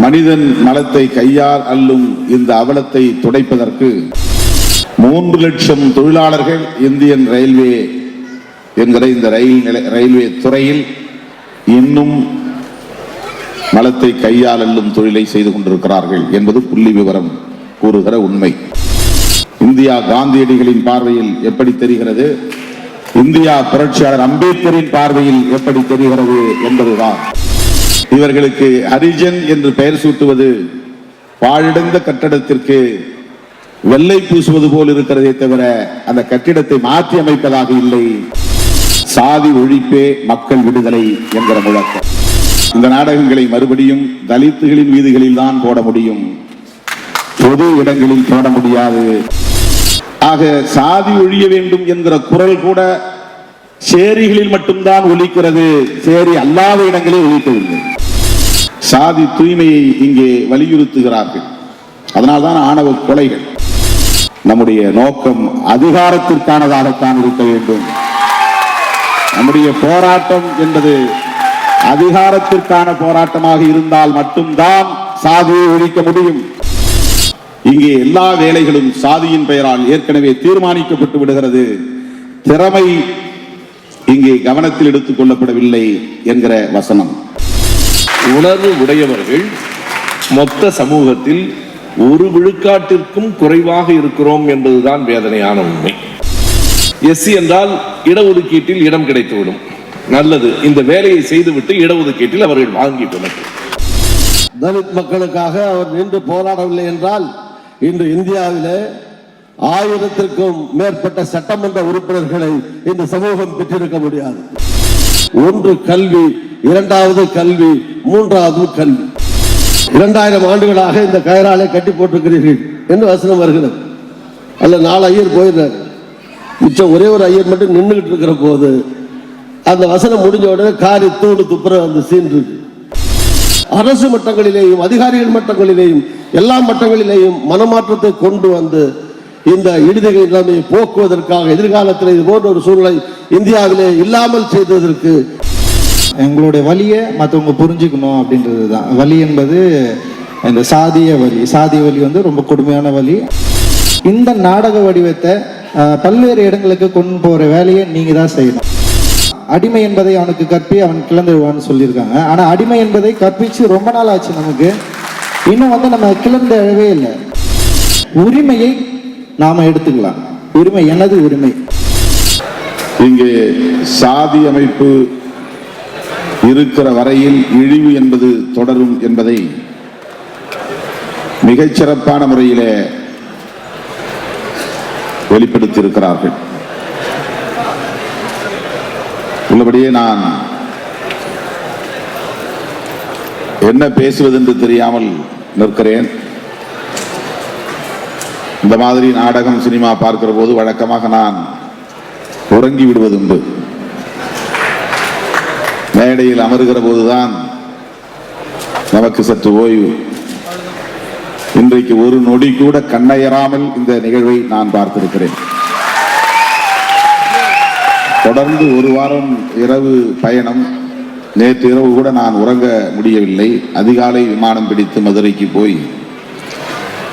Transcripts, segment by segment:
மனிதன் மலத்தை கையால் அள்ளும் இந்த அவலத்தை துடைப்பதற்கு மூன்று லட்சம் தொழிலாளர்கள் இந்தியன் ரயில்வே என்கிற இந்த ரயில் நிலை- ரயில்வே துறையில் இன்னும் மலத்தை கையால் அள்ளும் தொழிலை செய்து கொண்டிருக்கிறார்கள் என்பது புள்ளி விவரம் கூறுகிற உண்மை. இந்தியா காந்தியடிகளின் பார்வையில் எப்படி தெரிகிறது? இந்தியா புரட்சியாளர் அம்பேத்கரின் பார்வையில் எப்படி தெரிகிறது என்பதுதான். இவர்களுக்கு ஹரிஜன் என்று பெயர் சூட்டுவது பாழடைந்த கட்டடத்திற்கு வெள்ளை பூசுவது போல் இருக்கிறதே தவிர அந்த கட்டிடத்தை மாற்றி அமைப்பதாக இல்லை. சாதி ஒழிப்பே மக்கள் விடுதலை என்கிற முழக்கம். இந்த நாடகங்களை மறுபடியும் தலித்துகளின் வீதிகளில் தான் போட முடியும். பொது இடங்களில் போட முடியாது. ஆக சாதி ஒழிய வேண்டும் என்கிற குரல் கூட சேரிகளில் மட்டும்தான் ஒலிக்கிறது. சேரி அல்லாத இடங்களில் ஒலிக்கவில்லை. சாதி தூய்மையை இங்கே வலியுறுத்துகிறார்கள். அதனால்தான் ஆணவ கொலைகள். நம்முடைய நோக்கம் அதிகாரத்திற்கானதாகத்தான் இருக்க வேண்டும். நம்முடைய போராட்டம் என்பது அதிகாரத்திற்கான போராட்டமாக இருந்தால் மட்டும்தான் சாதியை ஒழிக்க முடியும். இங்கே எல்லா வேலைகளும் சாதியின் பெயரால் ஏற்கனவே தீர்மானிக்கப்பட்டு விடுகிறது. திறமை இங்கே கவனத்தில் எடுத்துக் கொள்ளப்படவில்லை என்கிற வசனம். உணர்வு உடையவர்கள் மொத்த சமூகத்தில் ஒரு விழுக்காட்டிற்கும் குறைவாக இருக்கிறோம் என்பதுதான் வேதனையான உண்மை. எஸ்சி என்றால் இடஒதுக்கீட்டில் இடம் கிடைத்துவிடும். நல்லது இந்த வேலையை செய்துவிட்டு இடஒதுக்கீட்டில் அவர்கள் வாங்கிவிட்டனர் தலித் மக்களுக்காக அவர் நின்று போராடவில்லை என்றால் இன்று இந்தியாவிலே ஆயிரத்திற்கும் மேற்பட்ட சட்டமன்ற உறுப்பினர்களை இந்த சமூகம் பெற்றிருக்க முடியாது. ஒன்று கல்வி இரண்டாவது கல்வி மூன்றாவது கல்வி. இரண்டாயிரம் ஆண்டுகளாக இந்த கயராலை கட்டி போட்டிருக்கிறீர்கள். என்று வசனம் வருகிறது? அல்ல நாலு ஐயர் போயிடுறாரு. மிச்சம் ஒரே ஒரு ஐயர் மட்டும் நின்றுகிட்டு இருக்கிற போது அந்த வசனம் முடிஞ்ச உடனே காரி தூடு துப்புற அந்த சீன் இருக்கு. அரசு மட்டங்களிலேயும் அதிகாரிகள் மட்டங்களிலேயும் எல்லா மட்டங்களிலேயும் மனமாற்றத்தை கொண்டு வந்து இந்த இடுதிகை நிலைமையை போக்குவதற்காக எதிர்காலத்தில் இது போன்ற ஒரு சூழ்நிலை இந்தியாவிலே இல்லாமல் செய்ததற்கு எங்களுடைய வலியை மற்றவங்க புரிஞ்சுக்கணும் அப்படின்றது தான். வலி என்பது இந்த சாதிய வழி. சாதிய வலி வந்து ரொம்ப கொடுமையான வழி. இந்த நாடக வடிவத்தை பல்வேறு இடங்களுக்கு கொண்டு போகிற வேலையை நீங்கள் தான் செய்யணும். அடிமை என்பதை அவனுக்கு கற்பி அவன் கிளந்துடுவான்னு சொல்லியிருக்காங்க. ஆனால் அடிமை என்பதை கற்பிச்சு ரொம்ப நாள் ஆச்சு நமக்கு. இன்னும் வந்து நம்ம கிளர்ந்து எழவே இல்லை. உரிமையை நாம் எடுத்துக்கலாம். உரிமை எனது உரிமை. இங்கே சாதி அமைப்பு இருக்கிற வரையில் இழிவு என்பது தொடரும் என்பதை மிகச்சிறப்பான முறையிலே வெளிப்படுத்தியிருக்கிறார்கள். உள்ளபடியே நான் என்ன பேசுவதென்று தெரியாமல் நிற்கிறேன். இந்த மாதிரி நாடகம் சினிமா பார்க்கிற போது வழக்கமாக நான் உறங்கி விடுவதுண்டு மேடையில் அமருகிற போதுதான் நமக்கு சற்று ஓய்வு. இன்றைக்கு ஒரு நொடி கூட கண்ணையறாமல் இந்த நிகழ்வை நான் பார்த்திருக்கிறேன். தொடர்ந்து ஒரு வாரம் இரவு பயணம் நேற்று இரவு கூட நான் உறங்க முடியவில்லை. அதிகாலை விமானம் பிடித்து மதுரைக்கு போய்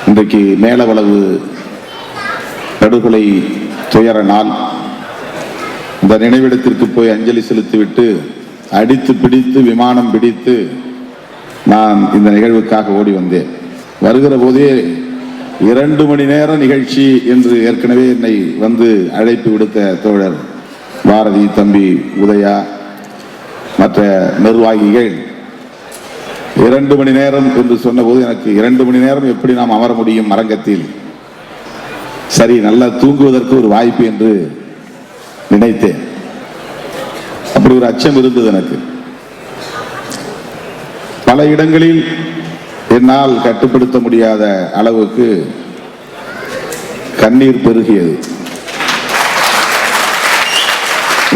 இன்றைக்கு மேலவளவு படுகொலை துயர நாள். இந்த நினைவிடத்திற்கு போய் அஞ்சலி செலுத்திவிட்டு அடித்து பிடித்து விமானம் பிடித்து நான் இந்த நிகழ்வுக்காக ஓடி வந்தேன். வருகிற போதே இரண்டு மணி நேர நிகழ்ச்சி என்று ஏற்கனவே என்னை வந்து அழைப்பு விடுத்த தோழர் பாரதி தம்பி உதயா மற்ற நிர்வாகிகள். இரண்டு மணி நேரம் என்று சொன்னபோது எனக்கு இரண்டு மணி நேரம் எப்படி நாம் அமர முடியும் அரங்கத்தில்? சரி நல்லா தூங்குவதற்கு ஒரு வாய்ப்பு என்று நினைத்தேன். அப்படி ஒரு அச்சம் இருந்தது எனக்கு. பல இடங்களில் என்னால் கட்டுப்படுத்த முடியாத அளவுக்கு கண்ணீர் பெருகியது.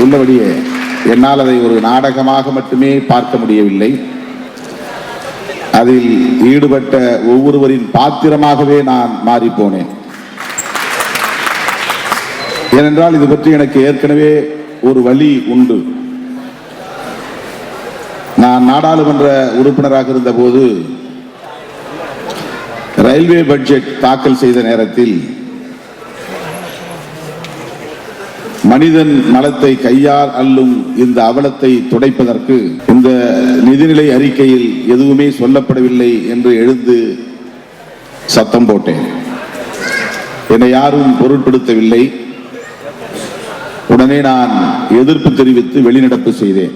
உள்ளபடியே என்னால் அதை ஒரு நாடகமாக மட்டுமே பார்க்க முடியவில்லை. அதில் ஈடுபட்ட ஒவ்வொருவரின் பாத்திரமாகவே நான் மாறிப்போனேன். ஏனென்றால் இது பற்றி எனக்கு ஏற்கனவே ஒரு வழி உண்டு. நாடாளுமன்ற உறுப்பினராக இருந்தபோது ரயில்வே பட்ஜெட் தாக்கல் செய்த நேரத்தில் மனிதன் மலத்தை கையால் அல்லும் இந்த அவலத்தை துடைப்பதற்கு இந்த நிதிநிலை அறிக்கையில் எதுவுமே சொல்லப்படவில்லை என்று எழுந்து சத்தம் போட்டேன். என்னை யாரும் பொருட்படுத்தவில்லை. உடனே நான் எதிர்ப்பு தெரிவித்து வெளிநடப்பு செய்தேன்.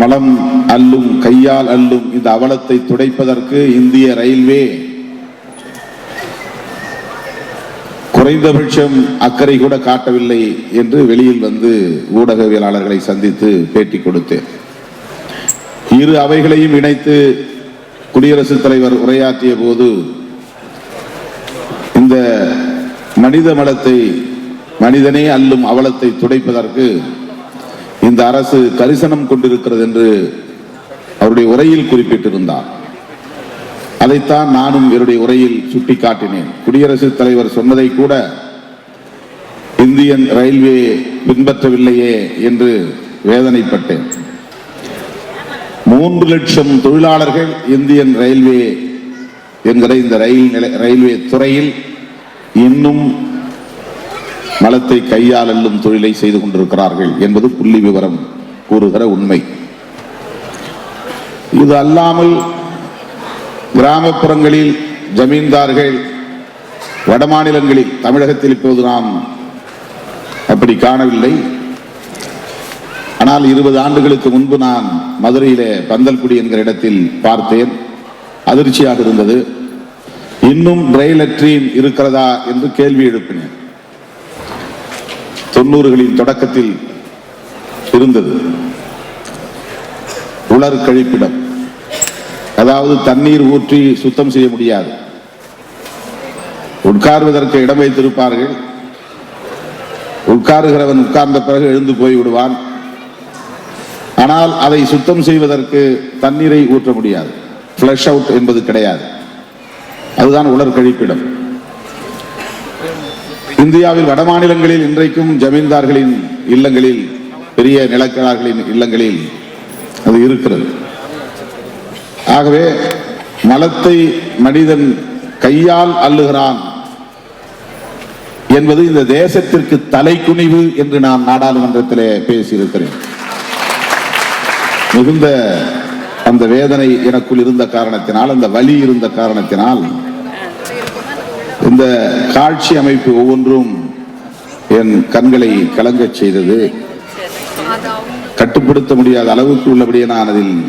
மலம் அல்லும் கையால் அல்லும் இந்த அவலத்தை துடைப்பதற்கு இந்திய ரயில்வே குறைந்தபட்சம் அக்கறை கூட காட்டவில்லை என்று வெளியில் வந்து ஊடகவியலாளர்களை சந்தித்து பேட்டி கொடுத்தேன். இரு அவைகளையும் இணைத்து குடியரசுத் தலைவர் உரையாற்றிய போது இந்த மனித மலத்தை மனிதனே அல்லும் அவலத்தை துடைப்பதற்கு இந்த அரசு கரிசனம் கொண்டிருக்கிறது என்று அவருடைய உரையில் குறிப்பிட்டிருந்தார். அதைத்தான் நானும் என்னுடைய உரையில் சுட்டிக்காட்டினேன். குடியரசுத் தலைவர் சொன்னதை கூட இந்தியன் ரயில்வே பின்பற்றவில்லையே என்று வேதனைப்பட்டேன். மூன்று லட்சம் தொழிலாளர்கள் இந்தியன் ரயில்வே என்கிற இந்த ரயில் நிலை- ரயில்வே துறையில் இன்னும் மலத்தை கையால் தொழிலை செய்து கொண்டிருக்கிறார்கள் என்பது புள்ளி விவரம் கூறுகிற உண்மை. இது அல்லாமல் கிராமப்புறங்களில் ஜமீன்தார்கள் வடமாநிலங்களில் தமிழகத்தில் இப்போது நாம் அப்படி காணவில்லை. ஆனால் இருபது ஆண்டுகளுக்கு முன்பு நான் மதுரையிலே பந்தல்குடி என்கிற இடத்தில் பார்த்தேன். அதிர்ச்சியாக இருந்தது. இன்னும் ட்ரை லட்ரீன் இருக்கிறதா என்று கேள்வி எழுப்பினேன். தொண்ணூறுகளின் தொடக்கத்தில் இருந்தது. உலர் கழிப்பிடம். அதாவது தண்ணீர் ஊற்றி சுத்தம் செய்ய முடியாது. உட்கார்வதற்கு இடம் வைத்திருப்பார்கள். உட்காருகிறவன் உட்கார்ந்த பிறகு எழுந்து போய் விடுவான். ஆனால் அதை சுத்தம் செய்வதற்கு தண்ணீரை ஊற்ற முடியாது. ஃப்ளஷ் அவுட் என்பது கிடையாது. அதுதான் உலர் கழிப்பிடம். இந்தியாவில் வடமாநிலங்களில் இன்றைக்கும் ஜமீன்தார்களின் இல்லங்களில் பெரிய நிலக்கிழார்களின் இல்லங்களில் அது இருக்கிறது. ஆகவே மலத்தை மனிதன் கையால் அள்ளுகிறான் என்பது இந்த தேசத்திற்கு தலைக்குனிவு என்று நான் நாடாளுமன்றத்திலே பேசியிருக்கிறேன். மிகுந்த அந்த வேதனை எனக்குள் இருந்த காரணத்தினால் அந்த வலி இருந்த காரணத்தினால் இந்த காட்சி அமைப்பு ஒவ்வொன்றும் என் கண்களை கலங்கச் செய்தது. கட்டுப்படுத்த முடியாத அளவுக்கு உள்ளபடியே நான் அதில்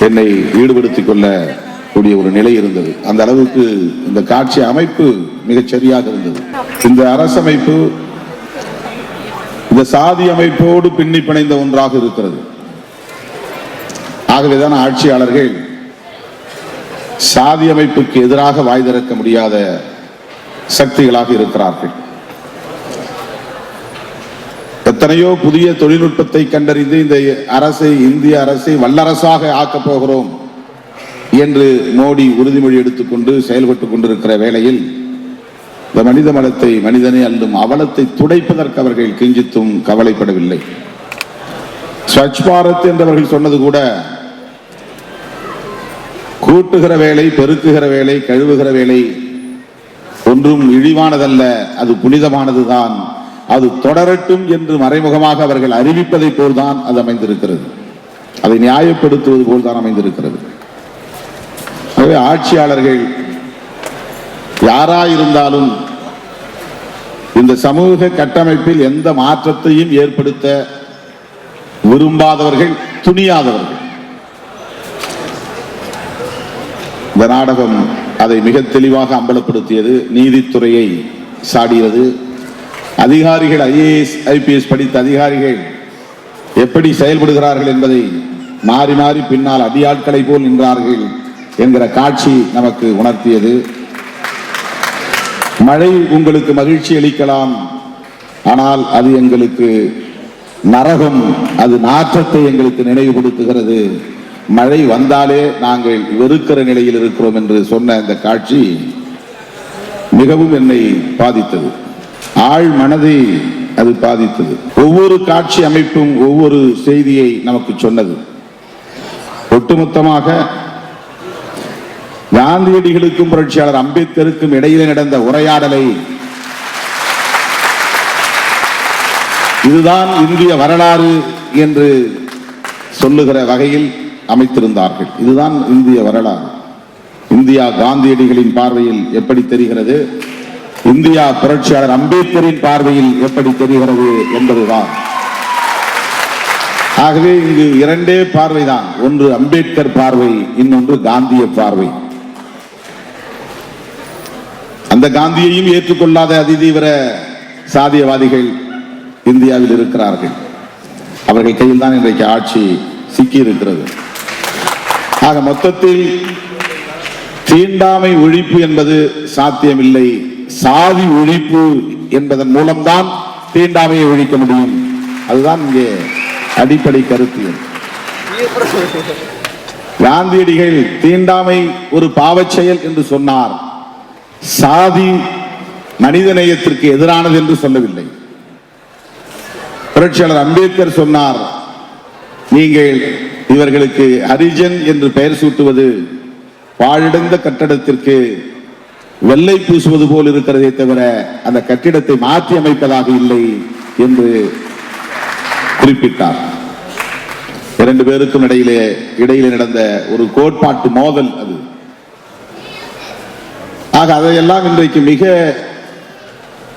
என்னை ஈடுபடுத்திக் கொள்ள கூடிய ஒரு நிலை இருந்தது. அந்த அளவுக்கு இந்த காட்சி அமைப்பு மிகச் சரியாக இருந்தது. இந்த அரசமைப்பு இந்த சாதி அமைப்போடு பின்னி பிணைந்த ஒன்றாக இருக்கிறது. ஆகவேதான் ஆட்சியாளர்கள் சாதி அமைப்புக்கு எதிராக வாய் திறக்க முடியாத சக்திகளாக இருக்கிறார்கள். எத்தனையோ புதிய தொழில்நுட்பத்தை கண்டறிந்து இந்த அரசை இந்திய அரசை வல்லரசாக ஆக்கப் போகிறோம் என்று மோடி உறுதிமொழி எடுத்துக்கொண்டு செயல்பட்டுக் கொண்டிருக்கிற வேளையில் இந்த மனித மலத்தை மனிதனை அல்லும் அவலத்தை துடைப்பதற்கு அவர்கள் கிஞ்சித்தும் கவலைப்படவில்லை. ஸ்வச் பாரத் என்றவர்கள் சொன்னது கூட கூட்டுகிற வேலை பெருக்குகிற வேலை கழுவுகிற வேலை ஒன்றும் இழிவானதல்ல. அது புனிதமானதுதான். அது தொடரட்டும் என்று மறைமுகமாக அவர்கள் அறிவிப்பதை போல்தான் அது அமைந்திருக்கிறது. அதை நியாயப்படுத்துவது போல்தான் அமைந்திருக்கிறது. ஆகவே ஆட்சியாளர்கள் யாராயிருந்தாலும் இந்த சமூக கட்டமைப்பில் எந்த மாற்றத்தையும் ஏற்படுத்த விரும்பாதவர்கள் துணியாதவர்கள். இந்த நாடகம் அதை மிக தெளிவாக அம்பலப்படுத்தியது நீதித்துறையை சாடியது. அதிகாரிகள் ஐஏஎஸ் ஐபிஎஸ் படித்த அதிகாரிகள் எப்படி செயல்படுகிறார்கள் என்பதை மாறி மாறி பின்னால் அடியாட்களை போல் நின்றார்கள் என்கிற காட்சி நமக்கு உணர்த்தியது. மழை உங்களுக்கு மகிழ்ச்சி அளிக்கலாம். ஆனால் அது எங்களுக்கு நரகம் அது நாற்றத்தை எங்களுக்கு நினைவுபடுத்துகிறது. மழை வந்தாலே நாங்கள் வெறுக்கிற நிலையில் இருக்கிறோம் என்று சொன்ன இந்த காட்சி மிகவும் என்னை பாதித்தது. ஆழ் மனதை அது பாதித்தது. ஒவ்வொரு காட்சி அமைப்பும் ஒவ்வொரு செய்தியை நமக்கு சொன்னது. ஒட்டுமொத்தமாக காந்தியடிகளுக்கும் புரட்சியாளர் அம்பேத்கருக்கும் இடையிலே நடந்த உரையாடலை இதுதான் இந்திய வரலாறு என்று சொல்லுகிற வகையில் அமைத்திருந்தார்கள். இதுதான் இந்திய வரலாறு. இந்தியா காந்தியடிகளின் பார்வையில் எப்படி தெரிகிறது? இந்தியா புரட்சியாளர் அம்பேத்கரின் பார்வையில் எப்படி தெரிகிறது என்பதுதான். ஆகவே இங்கு இரண்டே பார்வைதான். ஒன்று அம்பேத்கர் பார்வை இன்னொன்று காந்திய பார்வை. அந்த காந்தியையும் ஏற்றுக்கொள்ளாத அதிதீவிர சாதியவாதிகள் இந்தியாவில் இருக்கிறார்கள். அவர்கள் கையில் தான் இன்றைக்கு ஆட்சி சிக்கி இருக்கிறது ஆக மொத்தத்தில் தீண்டாமை ஒழிப்பு என்பது சாத்தியமில்லை. சாதி ஒழிப்பு என்பதன் மூலம்தான் தீண்டாமையை ஒழிக்க முடியும். அதுதான் இங்கே அடிப்படை கருத்து. காந்தியடிகள் தீண்டாமை ஒரு பாவச் செயல் என்று சொன்னார். சாதி மனிதநேயத்திற்கு எதிரானது என்று சொல்லவில்லை. புரட்சியாளர் அம்பேத்கர் சொன்னார் நீங்கள் இவர்களுக்கு ஹரிஜன் என்று பெயர் சூட்டுவது பாழடைந்த கட்டடத்திற்கு வெள்ளை பூசுவது போல் இருக்கிறதே தவிர அந்த கட்டிடத்தை மாற்றி அமைப்பதாக இல்லை என்று குறிப்பிட்டார். இரண்டு பேருக்கும் இடையிலே இடையிலே நடந்த ஒரு கோட்பாட்டு மோதல் அது. ஆக அதையெல்லாம் இன்றைக்கு மிக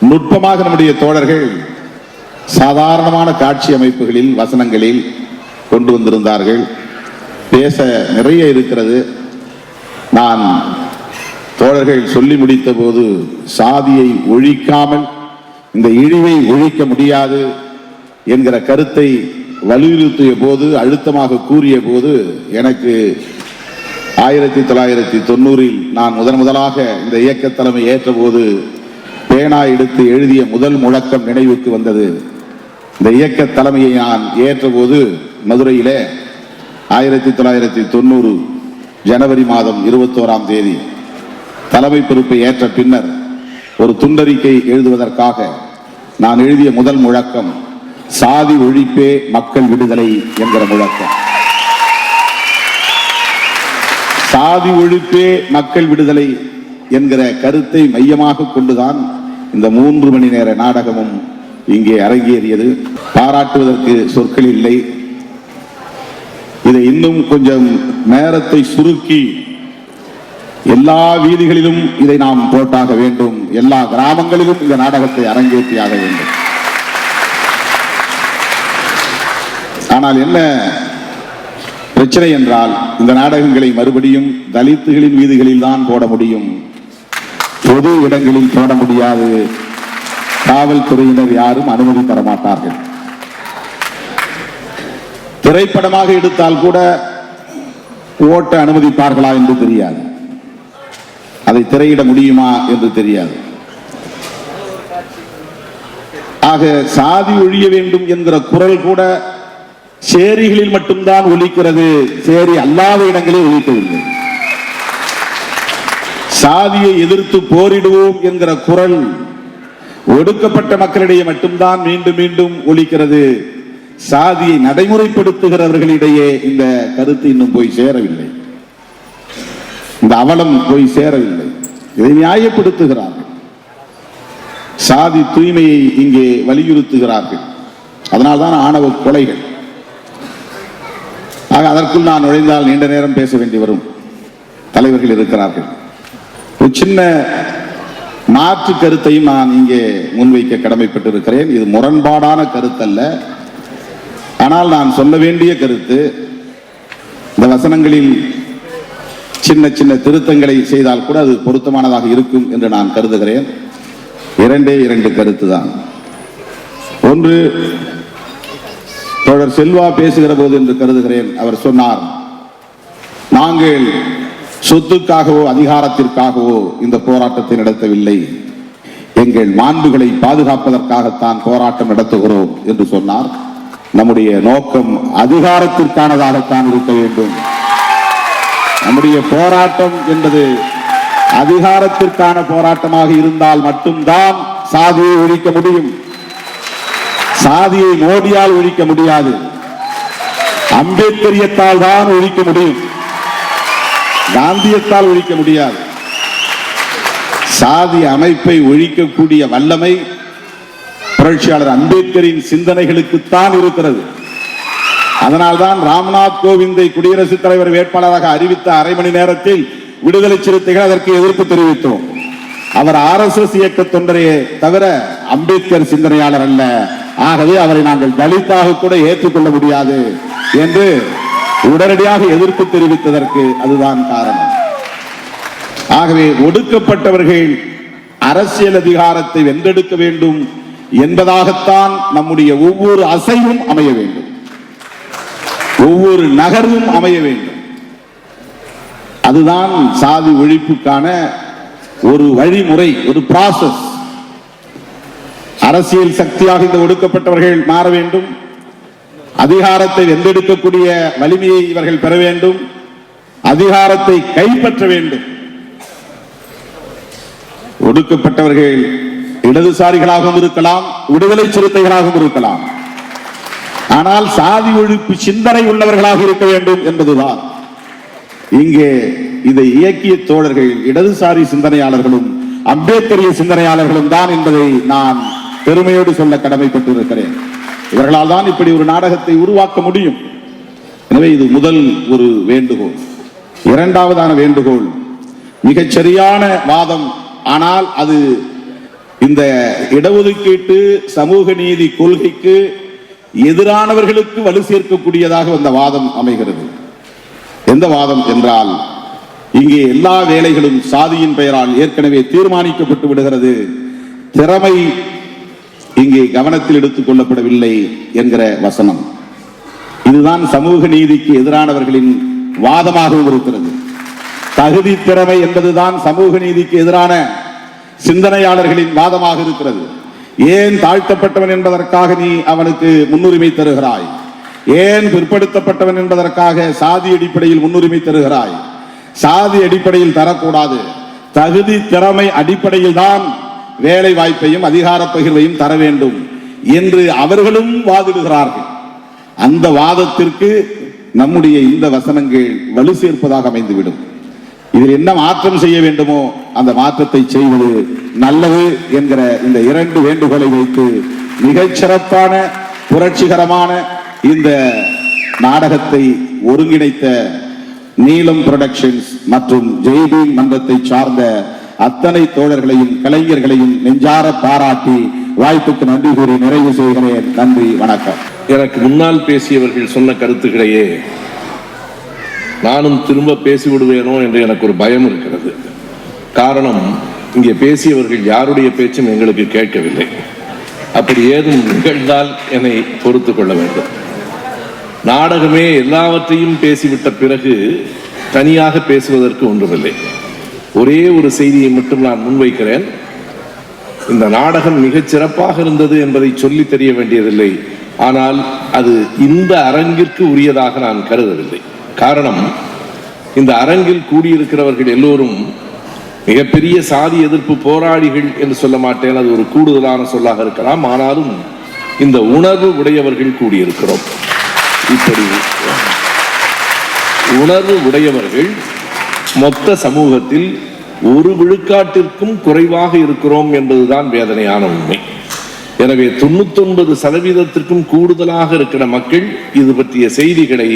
நுட்பமாக நம்முடைய தோழர்கள் சாதாரணமான காட்சி அமைப்புகளில் வசனங்களில் கொண்டு வந்திருந்தார்கள். பேச நிறைய இருக்கிறது. நான் தோழர்கள் சொல்லி முடித்த போது சாதியை ஒழிக்காமல் இந்த இழிவை ஒழிக்க முடியாது என்கிற கருத்தை வலியுறுத்திய போது அழுத்தமாக கூறிய போது எனக்கு ஆயிரத்தி தொள்ளாயிரத்தி தொண்ணூறில் நான் முதன் முதலாக இந்த இயக்க தலைமை ஏற்றபோது பேனா எடுத்து எழுதிய முதல் முழக்கம் நினைவுக்கு வந்தது. இந்த இயக்க தலைமையை நான் ஏற்றபோது மதுரையிலே ஆயிரத்தி தொள்ளாயிரத்தி தொண்ணூறு ஜனவரி மாதம் இருபத்தோராம் தேதி தலைமை பொறுப்பை ஏற்ற பின்னர் ஒரு துண்டறிக்கை எழுதுவதற்காக நான் எழுதிய முதல் முழக்கம் சாதி ஒழிப்பே மக்கள் விடுதலை என்கிற முழக்கம். சாதி ஒழிப்பே மக்கள் விடுதலை என்கிற கருத்தை மையமாக கொண்டுதான் இந்த மூன்று மணி நேர நாடகமும் இங்கே அரங்கேறியது. பாராட்டுவதற்கு சொற்கள் இல்லை. இதை இன்னும் கொஞ்சம் நேரத்தை சுருக்கி எல்லா வீதிகளிலும் இதை நாம் போட்டாக வேண்டும். எல்லா கிராமங்களிலும் இந்த நாடகத்தை அரங்கேற்றியாக வேண்டும். ஆனால் என்ன பிரச்சனை என்றால் இந்த நாடகங்களை மறுபடியும் தலித்துகளின் வீதிகளில் தான் போட முடியும். பொது இடங்களில் போட முடியாது. காவல்துறையினர் யாரும் அனுமதி தர மாட்டார்கள் திரைப்படமாக எடுத்தால் கூட ஓட்ட அனுமதிப்பார்களா என்று தெரியாது. அதை திரையிட முடியுமா என்று தெரியாது. ஆக சாதி ஒழிய வேண்டும் என்கிற குரல் கூட சேரிகளில் மட்டும்தான் ஒலிக்கிறது. சேரி அல்லாத இடங்களில் ஒலிக்கவில்லை. சாதியை எதிர்த்து போரிடுவோம் என்கிற குரல் ஒடுக்கப்பட்ட மக்களிடையே மட்டும்தான் மீண்டும் மீண்டும் ஒழிக்கிறது. சாதியை நடைமுறைப்படுத்துகிறவர்களிடையே இந்த கருத்து இன்னும் போய் சேரவில்லை. இந்த அவலம் போய் சேரவில்லை. இதை நியாயப்படுத்துகிறார்கள். சாதி தூய்மையை இங்கே வலியுறுத்துகிறார்கள். அதனால்தான் ஆணவ கொலைகள். ஆக அதற்குள் நான் நுழைந்தால் நீண்ட நேரம் பேச வேண்டி வரும். தலைவர்கள் இருக்கிறார்கள். ஒரு சின்ன மாற்று கருத்தையும் நான் இங்கே முன்வைக்க கடமைப்பட்டிருக்கிறேன். இது முரண்பாடான கருத்தல்ல. ஆனால் நான் சொல்ல வேண்டிய கருத்து இந்த வசனங்களில் சின்ன சின்ன திருத்தங்களை செய்தால் கூட அது பொருத்தமானதாக இருக்கும் என்று நான் கருதுகிறேன். இரண்டே இரண்டு கருத்து தான். ஒன்று தோழர் செல்வா பேசுகிற போது என்று கருதுகிறேன். அவர் சொன்னார் நாங்கள் சொத்துக்காகவோ அதிகாரத்திற்காகவோ இந்த போராட்டத்தை நடத்தவில்லை. எங்கள் மாண்புகளை பாதுகாப்பதற்காகத்தான் போராட்டம் நடத்துகிறோம் என்று சொன்னார். நம்முடைய நோக்கம் அதிகாரத்திற்கானதாகத்தான் இருக்க வேண்டும். நம்முடைய போராட்டம் என்பது அதிகாரத்திற்கான போராட்டமாக இருந்தால் மட்டும்தான் சாதியை ஒழிக்க முடியும். சாதியை மோடியால் ஒழிக்க முடியாது. அம்பேத்கரியத்தால் தான் ஒழிக்க முடியும். காந்தியத்தால் ஒழிக்க முடியாது. சாதி அமைப்பை ஒழிக்கக்கூடிய வல்லமை புரட்சியாளர் அம்பேத்கரின் சிந்தனைகளுக்குத்தான் இருக்கிறது. அதனால்தான் ராம்நாத் கோவிந்தை குடியரசுத் தலைவர் வேட்பாளராக அறிவித்த அரை மணி நேரத்தில் விடுதலை சிறுத்தைகள் அதற்கு எதிர்ப்பு தெரிவித்தோம். அவர் ஆர் எஸ் எஸ் இயக்க தொண்டரையே தவிர அம்பேத்கர் சிந்தனையாளர் அல்ல. ஆகவே அவரை நாங்கள் தலித்தாக கூட ஏற்றுக்கொள்ள முடியாது என்று உடனடியாக எதிர்ப்பு தெரிவித்ததற்கு அதுதான் காரணம். ஆகவே ஒடுக்கப்பட்டவர்கள் அரசியல் அதிகாரத்தை வென்றெடுக்க வேண்டும் என்பதாகத்தான் நம்முடைய ஒவ்வொரு அசைவும் அமைய வேண்டும். ஒவ்வொரு நகர்வும் அமைய வேண்டும். அதுதான் சாதி ஒழிப்புக்கான ஒரு வழிமுறை ஒரு ப்ராசஸ் அரசியல் சக்தியாக இந்த ஒடுக்கப்பட்டவர்கள் மாற வேண்டும். அதிகாரத்தை வென்றெடுக்கக்கூடிய வலிமையை இவர்கள் பெற வேண்டும். அதிகாரத்தை கைப்பற்ற வேண்டும். ஒடுக்கப்பட்டவர்கள் இடதுசாரிகளாகவும் இருக்கலாம் விடுதலை சிறுத்தைகளாகவும் இருக்கலாம். ஆனால் சாதி ஒழிப்பு சிந்தனை உள்ளவர்களாக இருக்க வேண்டும் என்பதுதான். இங்கே இதை இயக்கிய தோழர்கள் இடதுசாரி சிந்தனையாளர்களும் அம்பேத்கரிய சிந்தனையாளர்களும் தான் என்பதை நான் பெருமையோடு சொல்ல கடமைப்பட்டிருக்கிறேன். இவர்களால் தான் இப்படி ஒரு நாடகத்தை உருவாக்க முடியும். எனவே இது முதல் ஒரு வேண்டுகோள். இரண்டாவதான வேண்டுகோள். மிகச் சரியான வாதம். ஆனால் அது இந்த இடஒதுக்கீட்டு சமூக நீதி கொள்கைக்கு எதிரானவர்களுக்கு வலு சேர்க்கக்கூடியதாக அந்த வாதம் அமைகிறது. எந்த வாதம் என்றால் இங்கே எல்லா வேலைகளும் சாதியின் பெயரால் ஏற்கனவே தீர்மானிக்கப்பட்டு விடுகிறது. திறமை இங்கே கவனத்தில் எடுத்துக் கொள்ளப்படவில்லை என்கிற வசனம். இதுதான் சமூக நீதிக்கு எதிரானவர்களின் வாதமாகவும் இருக்கிறது. தகுதி திறமை என்பதுதான் சமூக நீதிக்கு எதிரான சிந்தனையாளர்களின் வாதமாக இருக்கிறது. ஏன் தாழ்த்தப்பட்டவன் என்பதற்காக நீ அவனுக்கு முன்னுரிமை தருகிறாய்? ஏன் பிற்படுத்தப்பட்டவன் என்பதற்காக சாதி அடிப்படையில் முன்னுரிமை தருகிறாய்? சாதி அடிப்படையில் தரக்கூடாது. தகுதி திறமை அடிப்படையில் தான் வேலை வாய்ப்பையும் அதிகார பகிர்வையும் தர வேண்டும் என்று அவர்களும் வாதிடுகிறார்கள். அந்த வாதத்திற்கு நம்முடைய இந்த வசனங்கள் வலு சேர்ப்பதாக அமைந்துவிடும். இதில் என்ன மாற்றம் செய்ய வேண்டுமோ அந்த மாற்றத்தை செய்வது நல்லது என்கிற இந்த இரண்டு வேண்டுகோளை வைத்து மிகச்சிறப்பான புரட்சிகரமான இந்த நாடகத்தை ஒருங்கிணைத்த நீலம் புரொடக்ஷன்ஸ் மற்றும் ஜெய்பீம் மன்றத்தை சார்ந்த அத்தனை தோழர்களையும் கலைஞர்களையும் நெஞ்சார பாராட்டி வாய்ப்புக்கு நன்றி கூறி நிறைவு செய்கிறேன். நன்றி வணக்கம். எனக்கு முன்னால் பேசியவர்கள் சொன்ன கருத்துக்களையே நானும் திரும்ப பேசிவிடுவேனோ என்று எனக்கு ஒரு பயம் இருக்கிறது. காரணம் இங்கே பேசியவர்கள் யாருடைய பேச்சும் எங்களுக்கு கேட்கவில்லை. அப்படி ஏதும் நிகழ்ந்தால் என்னை பொறுத்து கொள்ள வேண்டும். நாடகமே எல்லாவற்றையும் பேசிவிட்ட பிறகு தனியாக பேசுவதற்கு ஒன்றுமில்லை. ஒரே ஒரு செய்தியை மட்டும் நான் முன்வைக்கிறேன். இந்த நாடகம் மிகச் சிறப்பாக இருந்தது என்பதை சொல்லி தெரிய வேண்டியதில்லை. ஆனால் அது இந்த அரங்கிற்கு உரியதாக நான் கருதவில்லை. காரணம் இந்த அரங்கில் கூடியிருக்கிறவர்கள் எல்லோரும் மிகப்பெரிய சாதி எதிர்ப்பு போராளிகள் என்று சொல்ல மாட்டேன். அது ஒரு கூடுதலான சொல்லாக இருக்கலாம். ஆனாலும் இந்த உணர்வு உடையவர்கள் கூடியிருக்கிறோம். இப்படி உணர்வு உடையவர்கள் மொத்த சமூகத்தில் ஒரு விழுக்காட்டிற்கும் குறைவாக இருக்கிறோம் என்பதுதான் வேதனையான உண்மை. எனவே தொண்ணூத்தொன்பது சதவீதத்திற்கும் கூடுதலாக இருக்கிற மக்கள் இது பற்றிய செய்திகளை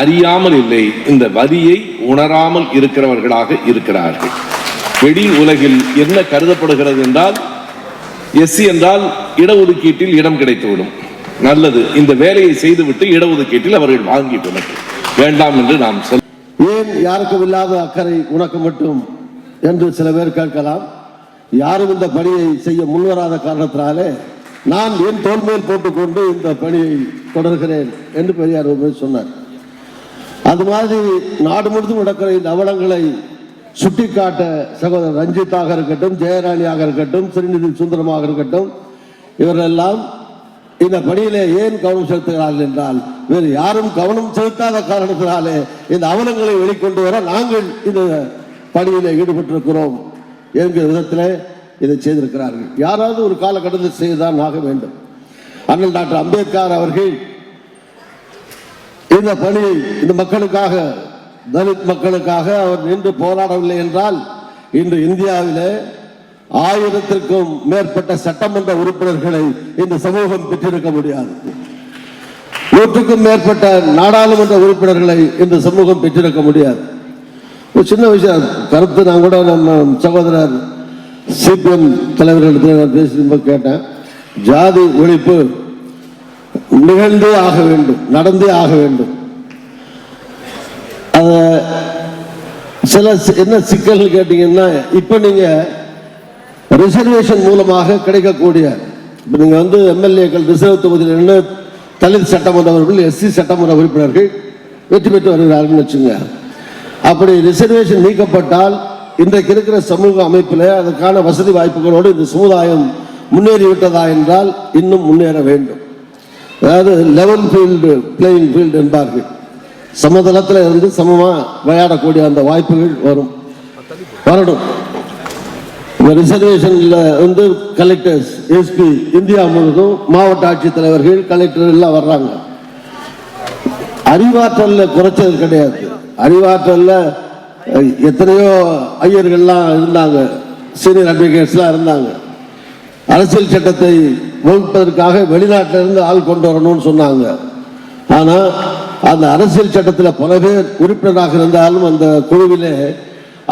அறியாமல் இல்லை இந்த வரியை உணராமல் இருக்கிறவர்களாக இருக்கிறார்கள். வெளி உலகில் என்ன கருதப்படுகிறது என்றால் எஸ்சி என்றால் இடஒதுக்கீட்டில் இடம் கிடைத்துவிடும். நல்லது இந்த வேலையை செய்துவிட்டு இடஒதுக்கீட்டில் அவர்கள் வாங்கி கொள்ளட்டும். வேண்டாம் என்று நாம் சொல்ல ஏன் யாருக்கும் இல்லாத அக்கறை உனக்கு மட்டும் என்று சில பேர் கேட்கலாம். யாரும் இந்த பணியை செய்ய முன்வராத காரணத்தினாலே நான் என் தோல்மையில் போட்டுக்கொண்டு இந்த பணியை தொடர்கிறேன் என்று பெரியார் ஒரு சொன்னார். அது மாதிரி நாடு முழுவதும் நடக்கிற இந்த அவலங்களை சுட்டிக்காட்ட சகோதரர் ரஞ்சித்தாக இருக்கட்டும் ஜெயராணியாக இருக்கட்டும் ஸ்ரீநிதி சுந்தரமாக இருக்கட்டும் இவரெல்லாம் இந்த பணியிலே ஏன் கவனம் செலுத்துகிறார்கள் என்றால் வேறு யாரும் கவனம் செலுத்தாத காரணத்தினாலே இந்த அவலங்களை வெளிக்கொண்டு வர நாங்கள் இந்த பணியிலே ஈடுபட்டிருக்கிறோம் என்கிற விதத்திலே இதை செய்திருக்கிறார்கள். யாராவது ஒரு காலகட்டத்தில் செய்துதான் ஆக வேண்டும். அண்ணல் டாக்டர் அம்பேத்கர் அவர்கள் இந்த பணி இந்த மக்களுக்காக தலித் மக்களுக்காக அவர் நின்று போராடவில்லை என்றால் இன்று இந்தியாவிலே ஆயிரத்திற்கும் மேற்பட்ட சட்டமன்ற உறுப்பினர்களை இந்த சமூகம் பெற்றிருக்க முடியாது. நூற்றுக்கும் மேற்பட்ட நாடாளுமன்ற உறுப்பினர்களை இந்த சமூகம் பெற்றிருக்க முடியாது. ஒரு சின்ன விஷயம் கருத்து நான் கூட நம்ம சகோதரர் சிபிஎம் தலைவர்களிடத்தில் நான் பேசும்போது கேட்டேன். ஜாதி ஒழிப்பு நிகழ்ந்தே ஆக வேண்டும் நடந்தே ஆக வேண்டும். சில என்ன சிக்கல்கள் கேட்டீங்கன்னா இப்போ நீங்க ரிசர்வேஷன் மூலமாக கிடைக்கக்கூடிய நீங்கள் நீங்க வந்து எம்எல்ஏக்கள் ரிசர்வ் தொகுதியில் என்ன தலித் சட்டமன்ற எஸ்சி சட்டமன்ற உறுப்பினர்கள் வெற்றி பெற்று வருகிறார்கள்னு வச்சுங்க. அப்படி ரிசர்வேஷன் நீக்கப்பட்டால் இன்றைக்கு இருக்கிற சமூக அமைப்பில் அதற்கான வசதி வாய்ப்புகளோடு இந்த சமுதாயம் முன்னேறிவிட்டதா என்றால் இன்னும் முன்னேற வேண்டும். அதாவது லெவல் ஃபீல்டு பிளேயிங் ஃபீல்டு என்பார்கள். சமதளத்தில் இருந்து சமமாக விளையாடக்கூடிய அந்த வாய்ப்புகள் வரும். வரணும். இந்த ரிசர்வேஷன்ல வந்து கலெக்டர்ஸ் எஸ்பி இந்தியா முழுவதும் மாவட்ட ஆட்சித்தலைவர்கள் கலெக்டர் எல்லாம் வர்றாங்க. அறிவாற்றல்ல குறைச்சது கிடையாது. அறிவாற்றல்ல எத்தனையோ ஐயர்கள்லாம் இருந்தாங்க சீனியர் அட்வொகேட்ஸ்லாம் இருந்தாங்க. அரசியல் சட்டத்தை வகுப்பதற்காக வெளிநாட்டிலிருந்து ஆள் கொண்டு வரணும்னு சொன்னாங்க. ஆனால் அந்த அரசியல் சட்டத்தில் பல பேர் உறுப்பினராக இருந்தாலும் அந்த குழுவிலே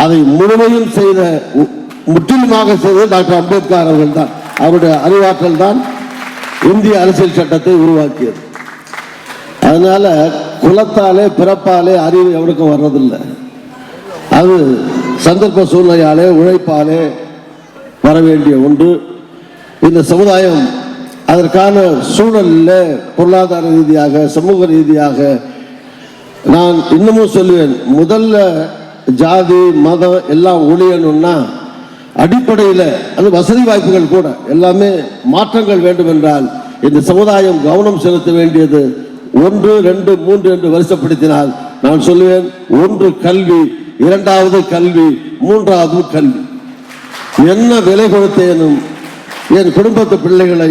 அதை முழுமையும் செய்த முற்றிலுமாக செய்தது டாக்டர் அம்பேத்கர் அவர்கள் தான். அவருடைய அறிவாற்றல் தான் இந்திய அரசியல் சட்டத்தை உருவாக்கியது. அதனால குலத்தாலே பிறப்பாலே அறிவு எவனுக்கும் வர்றதில்லை. அது சந்தர்ப்ப சூழ்நிலையாலே உழைப்பாலே வர வேண்டிய ஒன்று. இந்த சமுதாயம் அதற்கான சூழலில் பொருளாதார ரீதியாக சமூக ரீதியாக நான் இன்னமும் சொல்லுவேன் முதல்ல ஜாதி மதம் எல்லாம் ஒழியணும்னா அடிப்படையில் அது வசதி வாய்ப்புகள் கூட. எல்லாமே மாற்றங்கள் வேண்டும் என்றால் இந்த சமுதாயம் கவனம் செலுத்த வேண்டியது ஒன்று ரெண்டு மூன்று என்று வருஷப்படுத்தினால் நான் சொல்லுவேன் ஒன்று கல்வி இரண்டாவது கல்வி மூன்றாவது கல்வி. என்ன விலை கொடுத்தேனும் என் குடும்பத்து பிள்ளைகளை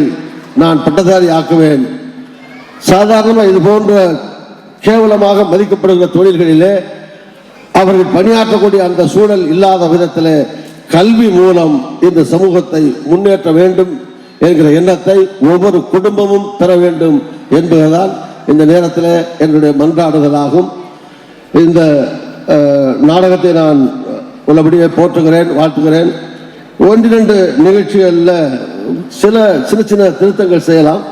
நான் பட்டதாரி ஆக்குவேன். சாதாரணமாக இது போன்ற கேவலமாக மதிக்கப்படுகிற தொழில்களிலே அவர்கள் பணியாற்றக்கூடிய அந்த சூழல் இல்லாத விதத்தில் கல்வி மூலம் இந்த சமூகத்தை முன்னேற்ற வேண்டும் என்கிற எண்ணத்தை ஒவ்வொரு குடும்பமும் பெற வேண்டும் என்பதுதான் இந்த நேரத்தில் என்னுடைய மன்றாடுதலாகும். இந்த நாடகத்தை நான் உள்ளபடியே போற்றுகிறேன் வாழ்த்துகிறேன். ஒன்றிரண்டு நிகழ்ச்சிகளில் சில சின்ன சின்ன திருத்தங்கள் செய்யலாம்.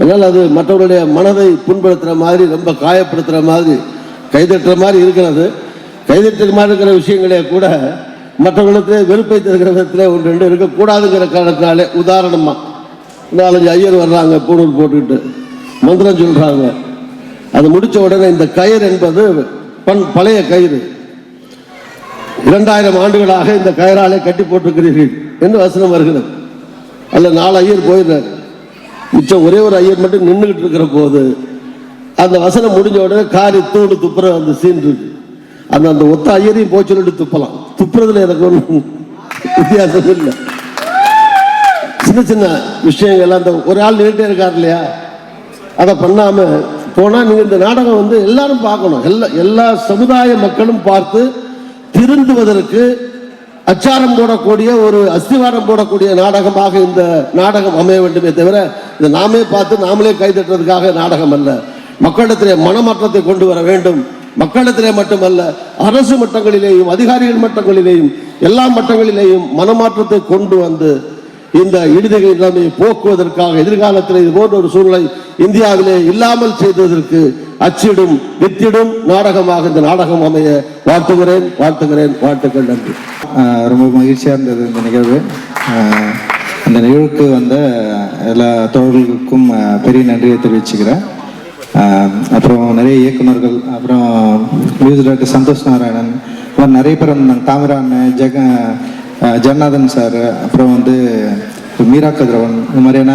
என்னால் அது மற்றவருடைய மனதை புண்படுத்துகிற மாதிரி ரொம்ப காயப்படுத்துகிற மாதிரி கைதட்டுற மாதிரி இருக்கிறது. கைதட்டுற மாதிரி இருக்கிற விஷயங்களே கூட மற்றவங்களுக்கு வெறுப்பை தருகிற விதத்தில் ஒன்று ரெண்டு இருக்கக்கூடாதுங்கிற காரணத்தினாலே உதாரணமாக நாலஞ்சு ஐயர் வர்றாங்க பூணூல் போட்டுக்கிட்டு. மந்திரம் சொல்கிறாங்க அது முடித்த உடனே இந்த கயிறு என்பது பண் பழைய கயிறு. இரண்டாயிரம் ஆண்டுகளாக இந்த கயிறாலே கட்டி போட்டிருக்கிறீர்கள் என்று வசனம் வருகிறது. அல்ல நாலு ஐயர் போயிடுறாரு. மிச்சம் ஒரே ஒரு ஐயர் மட்டும் நின்றுகிட்டு இருக்கிற போது அந்த வசனம் முடிஞ்ச உடனே காரி தூடு துப்புற அந்த சீன் இருக்கு. அந்த அந்த ஒத்த ஐயரையும் போய் சொல்லிட்டு துப்பலாம். துப்புறதுல எனக்கு ஒன்றும் வித்தியாசம் இல்லை. சின்ன சின்ன விஷயங்கள் அந்த ஒரு ஆள் நின்றுட்டே இருக்கார் இல்லையா? அதை பண்ணாம போனா நீங்க இந்த நாடகம் வந்து எல்லாரும் பார்க்கணும். எல்லா எல்லா சமுதாய மக்களும் பார்த்து திருந்துவதற்கு அச்சாரம் போடக்கூடிய ஒரு அஸ்திவாரம் போடக்கூடிய நாடகமாக இந்த நாடகம் அமைய வேண்டுமே தவிர இதை நாமே பார்த்து நாமளே கைதட்டுறதுக்காக நாடகம் அல்ல. மக்களிடத்திலே மனமாற்றத்தை கொண்டு வர வேண்டும். மக்களிடத்திலே மட்டுமல்ல அரசு மட்டங்களிலேயும் அதிகாரிகள் மட்டங்களிலேயும் எல்லா மட்டங்களிலேயும் மனமாற்றத்தை கொண்டு வந்து இந்த இடுதகை நிலைமையை போக்குவதற்காக எதிர்காலத்தில் இது போன்ற ஒரு சூழ்நிலை இந்தியாவிலே இல்லாமல் செய்ததற்கு அச்சிடும் வித்திடும் நாடகமாக இந்த நாடகம் அமைய வாழ்த்துகிறேன் வாழ்த்துகிறேன் வாழ்த்துக்கள் நன்றி. ரொம்ப மகிழ்ச்சியாக இருந்தது இந்த நிகழ்வு. அந்த நிகழ்வுக்கு வந்த எல்லா தோழர்களுக்கும் பெரிய நன்றியை தெரிவிச்சுக்கிறேன். அப்புறம் நிறைய இயக்குனர்கள் அப்புறம் மியூசிக் டைரக்டர் சந்தோஷ் நாராயணன் அப்புறம் நிறைய பேர் வந்தாங்க தாமிரா அண்ணன் ஜெக ஜெகநாதன் சார் அப்புறம் வந்து மீரா கதிரவன் இந்த மாதிரியான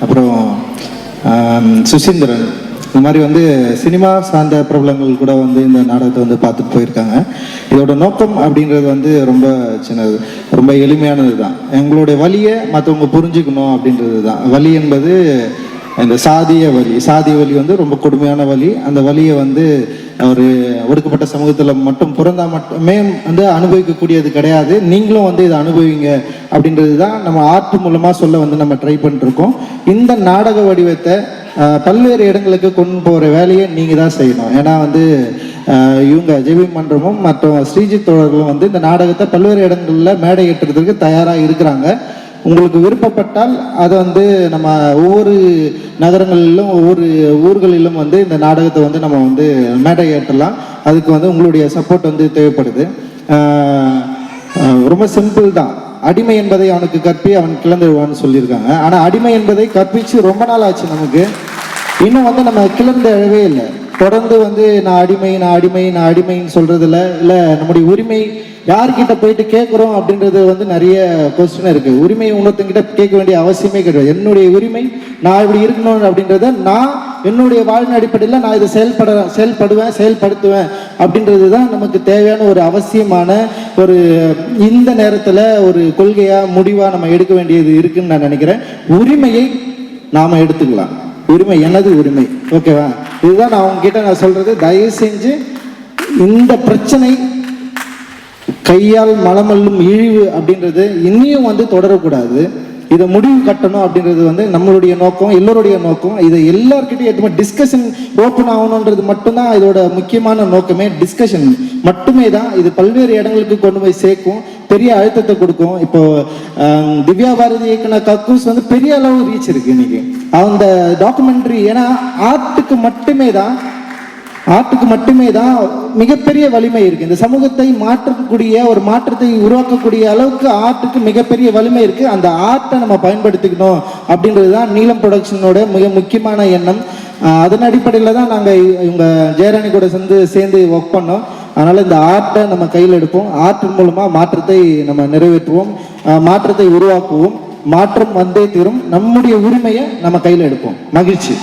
அப்புறம் சுசீந்திரன் இந்த மாதிரி வந்து சினிமா சார்ந்த பிரபலங்கள் கூட வந்து இந்த நாடகத்தை வந்து பார்த்துட்டு போயிருக்காங்க. இதோட நோக்கம் அப்படின்றது வந்து ரொம்ப சின்னது ரொம்ப எளிமையானது தான் எங்களுடைய வலியை மற்றவங்க புரிஞ்சுக்கணும் அப்படின்றது தான் வலி என்பது இந்த சாதிய வழி சாதிய வலி வந்து ரொம்ப கொடுமையான வழி அந்த வழியை வந்து ஒரு ஒடுக்கப்பட்ட சமூகத்தில் மட்டும் பிறந்தா மட்டுமே வந்து அனுபவிக்கக்கூடியது கிடையாது. நீங்களும் வந்து இதை அனுபவிங்க அப்படின்றது தான் நம்ம ஆர்ட் மூலமாக சொல்ல வந்து நம்ம ட்ரை பண்ணிருக்கோம் இந்த நாடக வடிவத்தை பல்வேறு இடங்களுக்கு கொண்டு போகிற வேலையை நீங்கள் தான் செய்யணும். ஏன்னா வந்து இவங்க ஜெபி மன்றமும் மற்றும் ஸ்ரீஜித் தோழர்களும் வந்து இந்த நாடகத்தை பல்வேறு இடங்களில் மேடை ஏற்றுறதுக்கு தயாராக இருக்கிறாங்க. உங்களுக்கு விருப்பப்பட்டால் அதை வந்து நம்ம ஒவ்வொரு நகரங்களிலும் ஒவ்வொரு ஊர்களிலும் வந்து இந்த நாடகத்தை வந்து நம்ம வந்து மேடை ஏற்றலாம். அதுக்கு வந்து உங்களுடைய சப்போர்ட் வந்து தேவைப்படுது. ரொம்ப சிம்பிள் தான். அடிமை என்பதை அவனுக்கு கற்பி அவன் கிளந்துடுவான்னு சொல்லியிருக்காங்க. ஆனால் அடிமை என்பதை கற்பிச்சு ரொம்ப நாள் ஆச்சு நமக்கு. இன்னும் வந்து நம்ம கிளர்ந்து அழவே இல்லை. தொடர்ந்து வந்து நான் அடிமை நான் அடிமை நான் அடிமைன்னு சொல்றதுல இல்லை நம்முடைய உரிமை யார்கிட்ட போயிட்டு கேட்குறோம் அப்படின்றது வந்து நிறைய கொஸ்டின் இருக்கு. உரிமை இன்னொருத்தங்கிட்ட கேட்க வேண்டிய அவசியமே கிடையாது. என்னுடைய உரிமை நான் இப்படி இருக்கணும் அப்படின்றத நான் என்னுடைய வாழ்வின் அடிப்படையில் நான் இதை செயல்பட செயல்படுவேன் செயல்படுத்துவேன் அப்படின்றது தான் நமக்கு தேவையான ஒரு அவசியமான ஒரு இந்த நேரத்தில் ஒரு கொள்கையாக முடிவாக நம்ம எடுக்க வேண்டியது இருக்குன்னு நான் நினைக்கிறேன். உரிமையை நாம எடுத்துக்கலாம். உரிமை எனது உரிமை. ஓகேவா இதுதான் நான் உங்ககிட்ட நான் சொல்றது. தயவு செஞ்சு இந்த பிரச்சனை கையால் மலமல்லும் இழிவு அப்படின்றது இனியும் வந்து தொடரக்கூடாது. இதை முடிவு கட்டணும் அப்படின்றது வந்து நம்மளுடைய நோக்கம் எல்லோருடைய நோக்கம். இதை எல்லாருக்கிட்டையும் எதுவுமே டிஸ்கஷன் ஓப்பன் ஆகணுன்றது மட்டும்தான் இதோட முக்கியமான நோக்கமே. டிஸ்கஷன் மட்டுமே தான். இது பல்வேறு இடங்களுக்கு கொண்டு போய் சேர்க்கும். பெரிய அழுத்தத்தை கொடுக்கும். இப்போ திவ்யா பாரதி இயக்குன கக்கூஸ் வந்து பெரிய அளவு ரீச் இருக்கு இன்னைக்கு. அந்த டாக்குமெண்ட்ரி ஏன்னா ஆர்ட்டுக்கு மட்டுமே தான் ஆர்ட்டுக்கு மட்டுமே தான் மிகப்பெரிய வலிமை இருக்கு. இந்த சமூகத்தை மாற்றக்கூடிய ஒரு மாற்றத்தை உருவாக்கக்கூடிய அளவுக்கு ஆர்ட்டுக்கு மிகப்பெரிய வலிமை இருக்கு. அந்த ஆர்ட்டை நம்ம பயன்படுத்திக்கணும் அப்படின்றது தான் நீலம் ப்ரொடக்ஷனோட மிக முக்கியமான எண்ணம். அதன் அடிப்படையில் தான் நாங்கள் இவங்க ஜெயராணி கூட சேர்ந்து சேர்ந்து ஒர்க் பண்ணோம். அதனால் இந்த ஆர்ட்டை நம்ம கையில் எடுப்போம். ஆர்ட் மூலமாக மாற்றத்தை நம்ம நிறைவேற்றுவோம். மாற்றத்தை உருவாக்குவோம். மாற்றம் வந்தே தீரும். நம்முடைய உரிமையை நம்ம கையில் எடுப்போம். மகிழ்ச்சி.